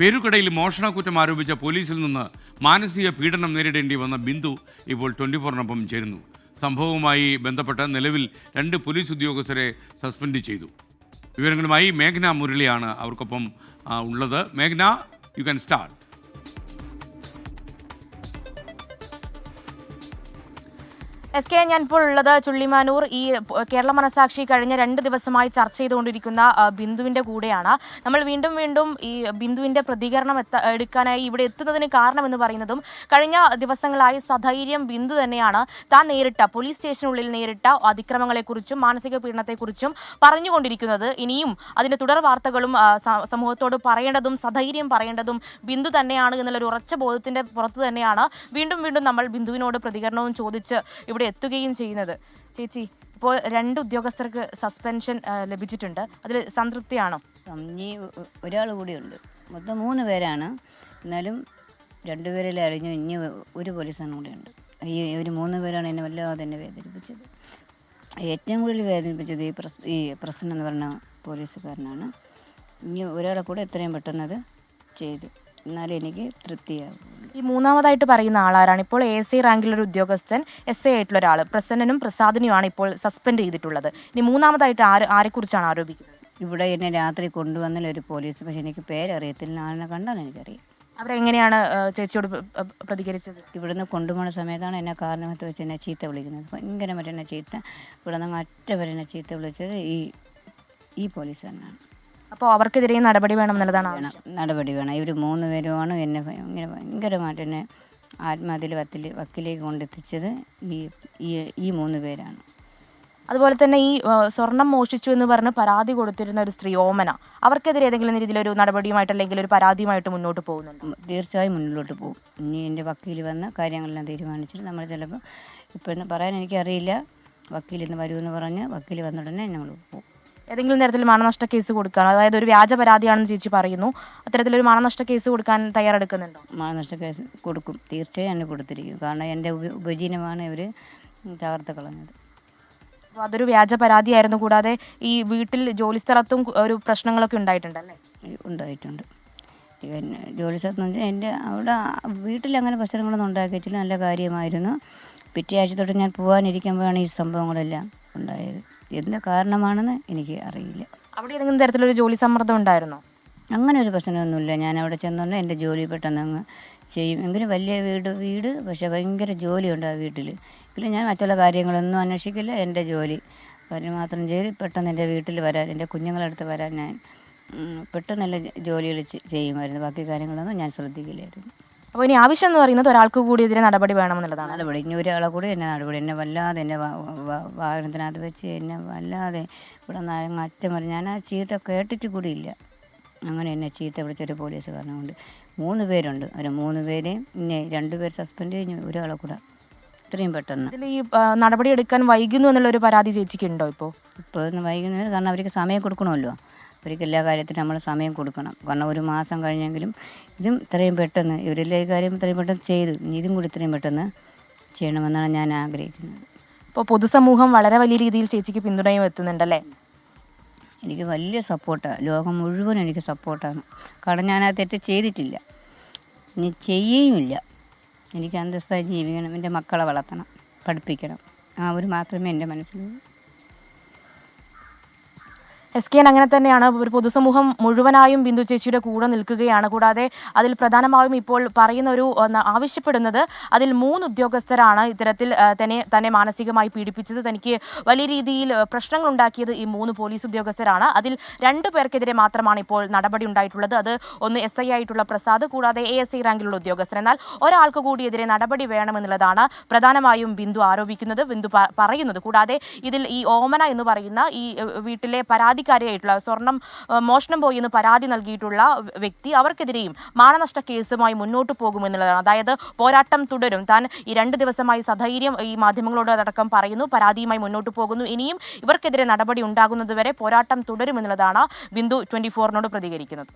പേരുകടയിൽ മോഷണക്കുറ്റം ആരോപിച്ച പോലീസിൽ നിന്ന് മാനസിക പീഡനം നേരിടേണ്ടി വന്ന ബിന്ദു ഇപ്പോൾ ട്വന്റി ഫോറിനൊപ്പം ചേരുന്നു. സംഭവവുമായി ബന്ധപ്പെട്ട് നിലവിൽ രണ്ട് പോലീസ് ഉദ്യോഗസ്ഥരെ സസ്പെൻഡ് ചെയ്തു. വിവരങ്ങളുമായി മേഘ്ന മുരളിയാണ് അവർക്കൊപ്പം ഉള്ളത്. മേഘ്ന you can start S K ഞാൻ ഇപ്പോൾ ഉള്ളത് ചുള്ളിമാനൂർ. ഈ കേരള മനസാക്ഷി കഴിഞ്ഞ രണ്ട് ദിവസമായി ചർച്ച ചെയ്തുകൊണ്ടിരിക്കുന്ന ബിന്ദുവിന്റെ കൂടെയാണ്. നമ്മൾ വീണ്ടും വീണ്ടും ഈ ബിന്ദുവിന്റെ പ്രതികരണം എത്ത എടുക്കാനായി ഇവിടെ എത്തുന്നതിന് കാരണം എന്ന് പറയുന്നതും കഴിഞ്ഞ ദിവസങ്ങളായി സധൈര്യം ബിന്ദു തന്നെയാണ്. താൻ നേരിട്ട പോലീസ് സ്റ്റേഷനുള്ളിൽ നേരിട്ട അതിക്രമങ്ങളെക്കുറിച്ചും മാനസിക പീഡനത്തെക്കുറിച്ചും പറഞ്ഞുകൊണ്ടിരിക്കുന്നത് ഇനിയും അതിന്റെ തുടർ വാർത്തകളും സമൂഹത്തോട് പറയേണ്ടതും സധൈര്യം പറയേണ്ടതും ബിന്ദു തന്നെയാണ് എന്നുള്ളൊരു ഉറച്ച ബോധത്തിന്റെ പുറത്ത് തന്നെയാണ്. വീണ്ടും വീണ്ടും നമ്മൾ ബിന്ദുവിനോട് പ്രതികരണവും ചോദിച്ച് ഇവിടെ എത്തുകയും ചെയ്യുന്നത്. ചേച്ചി ഇപ്പോൾ രണ്ട് ഉദ്യോഗസ്ഥർക്ക് സസ്പെൻഷൻ ലഭിച്ചിട്ടുണ്ട്. അതിൽ സംതൃപ്തിയാണോ? ഇനി ഒരാൾ കൂടിയുണ്ട് മൊത്തം മൂന്ന് പേരാണ്. എന്നാലും രണ്ടുപേരിൽ അഴിഞ്ഞു ഇനി ഒരു പോലീസാണ് കൂടെയുണ്ട് ഈ ഒരു മൂന്ന് പേരാണ് എന്നെ വല്ലാതെ എന്നെ വേദനിപ്പിച്ചത്. ഏറ്റവും കൂടുതൽ വേദനിപ്പിച്ചത് ഈ പ്രസ് ഈ പ്രസന്ന എന്ന് പറഞ്ഞ പോലീസുകാരനാണ്. ഇനി ഒരാളെ കൂടെ എത്രയും പെട്ടെന്ന് അത് ചെയ്തു. എന്നാലേ എനിക്ക് തൃപ്തിയാകും ഈ മൂന്നാമതായിട്ട് പറയുന്ന ആളാരാണ്. ഇപ്പോൾ എ സി റാങ്കിലൊരു ഉദ്യോഗസ്ഥൻ എസ് ഐ ആയിട്ടുള്ള ഒരാൾ പ്രസന്നനും പ്രസാദിനുമാണ് ഇപ്പോൾ സസ്പെൻഡ് ചെയ്തിട്ടുള്ളത്. ഇനി മൂന്നാമതായിട്ട് ആര് ആരെക്കുറിച്ചാണ് ആരോപിക്കുന്നത്? ഇവിടെ എന്നെ രാത്രി കൊണ്ടുവന്നില്ല ഒരു പോലീസ് പക്ഷെ എനിക്ക് പേരറിയത്തില്ല. ആളിനെ കണ്ടാണ് എനിക്കറിയാം അവരെങ്ങനെയാണ് ചേച്ചിയോട് പ്ര- പ്ര- പ്രതികരിച്ചത്? ഇവിടുന്ന് കൊണ്ടുപോകുന്ന സമയത്താണ് എന്നെ കാരണമത്ത് വെച്ച് എന്നെ ചീത്ത വിളിക്കുന്നത്. ഭയങ്കരമായിട്ട് എന്നെ ചീത്ത ഇവിടെ നിന്ന് അറ്റ വരെ എന്നെ ചീത്ത വിളിച്ചത് ഈ ഈ പോലീസ് തന്നെയാണ്. അപ്പോൾ അവർക്കെതിരെ നടപടി വേണം എന്നുള്ളതാണ് ആവശ്യം. നടപടി വേണം. ഇവർ മൂന്ന് പേരുമാണ് എന്നെ ഭയങ്കര ഭയങ്കരമായിട്ട് എന്നെ ആത്മഹത്യയിൽ വത്തിൽ വക്കിലേക്ക് കൊണ്ടെത്തിച്ചത് ഈ ഈ ഈ മൂന്ന് പേരാണ്. അതുപോലെ തന്നെ ഈ ആ, സ്വർണം മോഷ്ടിച്ചു എന്ന് പറഞ്ഞ് പരാതി കൊടുത്തിരുന്ന ഒരു സ്ത്രീ ഓമന അവർക്കെതിരെ ഏതെങ്കിലും രീതിയിലൊരു നടപടിയുമായിട്ട് അല്ലെങ്കിൽ ഒരു പരാതിയുമായിട്ട് മുന്നോട്ട് പോകുന്നുണ്ട്? ഉം, തീർച്ചയായും മുന്നിലോട്ട് പോകും. ഇനി എന്റെ വക്കീൽ വന്ന കാര്യങ്ങളെല്ലാം തീരുമാനിച്ചിട്ട് നമ്മൾ ചിലപ്പോൾ ഇപ്പോഴെന്ന് പറയാൻ എനിക്കറിയില്ല. വക്കീൽ ഇന്ന് വരുമെന്ന് പറഞ്ഞ് വക്കീൽ വന്ന ഉടനെ നമ്മൾ പോകും. ഏതെങ്കിലും തരത്തിൽ മാനനഷ്ട കേസ് കൊടുക്കാൻ അതായത് ഒരു വ്യാജ പരാതിയാണെന്ന് ചേച്ചി പറയുന്നു. അത്തരത്തിലൊരു മാനനഷ്ട കേസ് കൊടുക്കാൻ തയ്യാറെടുക്കുന്നുണ്ടോ? മാനനഷ്ട കേസ് കൊടുക്കും. തീർച്ചയായും എന്നെ കൊടുത്തിരിക്കും. കാരണം എന്റെ ഉപ ഉപജീവനമാണ് ഇവർ തകർത്ത് കളഞ്ഞത്. അപ്പോൾ അതൊരു വ്യാജ പരാതിയായിരുന്നു. കൂടാതെ ഈ വീട്ടിൽ ജോലിസ്ഥലത്തും ഒരു പ്രശ്നങ്ങളൊക്കെ ഉണ്ടായിട്ടുണ്ടല്ലേ? ഉണ്ടായിട്ടുണ്ട്. പിന്നെ ജോലി സ്ഥലത്ത് വെച്ചാൽ എന്റെ അവിടെ വീട്ടിൽ അങ്ങനെ പ്രശ്നങ്ങളൊന്നും ഉണ്ടാക്കിയിട്ടില്ല. നല്ല കാര്യമായിരുന്നു. പിറ്റേ ആഴ്ച തൊട്ട് ഞാൻ പോകാനിരിക്കുമ്പോഴാണ് ഈ സംഭവങ്ങളെല്ലാം ഉണ്ടായത്. എന്ത് കാരണമാണെന്ന് എനിക്ക് അറിയില്ല. അവിടെ ഏതെങ്കിലും തരത്തിലൊരു ജോലി സമ്മർദ്ദം ഉണ്ടായിരുന്നോ? അങ്ങനെ ഒരു പ്രശ്നമൊന്നുമില്ല. ഞാൻ അവിടെ ചെന്നുകൊണ്ട് എന്റെ ജോലി പെട്ടെന്ന് അങ്ങ് ചെയ്യും. എങ്കിലും വലിയ വീട് വീട് പക്ഷെ ഭയങ്കര ജോലിയുണ്ട് ആ വീട്ടിൽ എങ്കിലും ഞാൻ മറ്റുള്ള കാര്യങ്ങളൊന്നും അന്വേഷിക്കില്ല. എന്റെ ജോലി കാര്യം മാത്രം ചെയ്ത് പെട്ടെന്ന് എന്റെ വീട്ടിൽ വരാൻ എന്റെ കുഞ്ഞുങ്ങളടുത്ത് വരാൻ ഞാൻ പെട്ടെന്നല്ല ജോലികൾ ചെയ്യുമായിരുന്നു. ബാക്കി കാര്യങ്ങളൊന്നും ഞാൻ ശ്രദ്ധിക്കില്ലായിരുന്നു. അപ്പോൾ ഇനി ആവശ്യം എന്ന് പറയുന്നത് ഒരാൾക്ക് കൂടി ഇതിന് നടപടി വേണമെന്നുള്ളതാണ്. നടപടി. ഇനി ഒരാളെ കൂടി എന്നെ നടപടി. എന്നെ വല്ലാതെ എന്നെ വാഹനത്തിനകത്ത് വെച്ച് എന്നെ വല്ലാതെ ഇവിടെ അറ്റം വരെ. ഞാൻ ആ ചീത്ത കേട്ടിട്ട് കൂടിയില്ല അങ്ങനെ എന്നെ ചീത്ത വിളിച്ചൊരു പോലീസുകാരനുണ്ട് മൂന്ന് പേരുണ്ട്. അവർ മൂന്ന് പേരെയും ഇന്നെ രണ്ടുപേർ സസ്പെൻഡ് കഴിഞ്ഞു ഒരാളെ കൂടെ ഇത്രയും പെട്ടെന്ന്. ഇതിൽ ഈ നടപടി എടുക്കാൻ വൈകുന്നു എന്നുള്ള ഒരു പരാതി ചേച്ചിക്കുണ്ടോ ഇപ്പോൾ ഇപ്പോൾ വൈകുന്നേരം കാരണം അവർക്ക് സമയം കൊടുക്കണമല്ലോ. അവർക്ക് എല്ലാ കാര്യത്തിനും നമ്മൾ സമയം കൊടുക്കണം. കാരണം ഒരു മാസം കഴിഞ്ഞെങ്കിലും ഇതും ഇത്രയും പെട്ടെന്ന് ഇവരെല്ലാ കാര്യം ഇത്രയും പെട്ടെന്ന് ചെയ്തു. ഇനി ഇതും കൂടി ഇത്രയും പെട്ടെന്ന് ചെയ്യണമെന്നാണ് ഞാൻ ആഗ്രഹിക്കുന്നത്. ഇപ്പോൾ പൊതുസമൂഹം വളരെ വലിയ രീതിയിൽ ചേച്ചിക്ക് പിന്തുണയും എത്തുന്നുണ്ടല്ലേ എനിക്ക് വലിയ സപ്പോർട്ടാണ് ലോകം മുഴുവൻ എനിക്ക് സപ്പോർട്ടാണ് കാരണം ഞാൻ ആ തെറ്റ് ചെയ്തിട്ടില്ല. ഇനി ചെയ്യുകയുമില്ല. എനിക്ക് അന്തസ്സായി ജീവിക്കണം. എന്റെ മക്കളെ വളർത്തണം. പഠിപ്പിക്കണം. ആ ഒരു മാത്രമേ എന്റെ മനസ്സിലുള്ളൂ. എസ് കെ എൻ അങ്ങനെ തന്നെയാണ്. ഒരു പൊതുസമൂഹം മുഴുവനായും ബിന്ദു ചേച്ചിയുടെ കൂടെ നിൽക്കുകയാണ്. കൂടാതെ അതിൽ പ്രധാനമായും ഇപ്പോൾ പറയുന്ന ഒരു ആവശ്യപ്പെടുന്നത് അതിൽ മൂന്ന് ഉദ്യോഗസ്ഥരാണ് ഇത്തരത്തിൽ തന്നെ തന്നെ മാനസികമായി പീഡിപ്പിച്ചത്. തനിക്ക് വലിയ രീതിയിൽ പ്രശ്നങ്ങൾ ഉണ്ടാക്കിയത് ഈ മൂന്ന് പോലീസ് ഉദ്യോഗസ്ഥരാണ്. അതിൽ രണ്ടു പേർക്കെതിരെ മാത്രമാണ് ഇപ്പോൾ നടപടി ഉണ്ടായിട്ടുള്ളത്. അത് ഒന്ന് എസ് ഐ ആയിട്ടുള്ള പ്രസാദ് കൂടാതെ എ എസ് ഐ റാങ്കിലുള്ള ഉദ്യോഗസ്ഥർ എന്നാൽ ഒരാൾക്ക് കൂടി എതിരെ നടപടി വേണമെന്നുള്ളതാണ് പ്രധാനമായും ബിന്ദു ആരോപിക്കുന്നത് ബിന്ദു പറയുന്നത്. കൂടാതെ ഇതിൽ ഈ ഓമന എന്ന് പറയുന്ന ഈ വീട്ടിലെ വീട്ടിലെ പരാതിക്കാരിയായിട്ടുള്ള സ്വർണം മോഷണം പോയി എന്ന് പരാതി നൽകിയിട്ടുള്ള വ്യക്തി അവർക്കെതിരെയും മാനനഷ്ട കേസുമായി മുന്നോട്ട് പോകുമെന്നുള്ളതാണ്. അതായത് പോരാട്ടം തുടരും. താൻ ഈ രണ്ട് ദിവസമായി സധൈര്യം ഈ മാധ്യമങ്ങളോട് അടക്കം പറയുന്നു പരാതിയുമായി മുന്നോട്ട് പോകുന്നു. ഇനിയും ഇവർക്കെതിരെ നടപടി ഉണ്ടാകുന്നതുവരെ പോരാട്ടം തുടരുമെന്നുള്ളതാണ് ബിന്ദു ട്വന്റി ഫോറിനോട് പ്രതികരിക്കുന്നത്.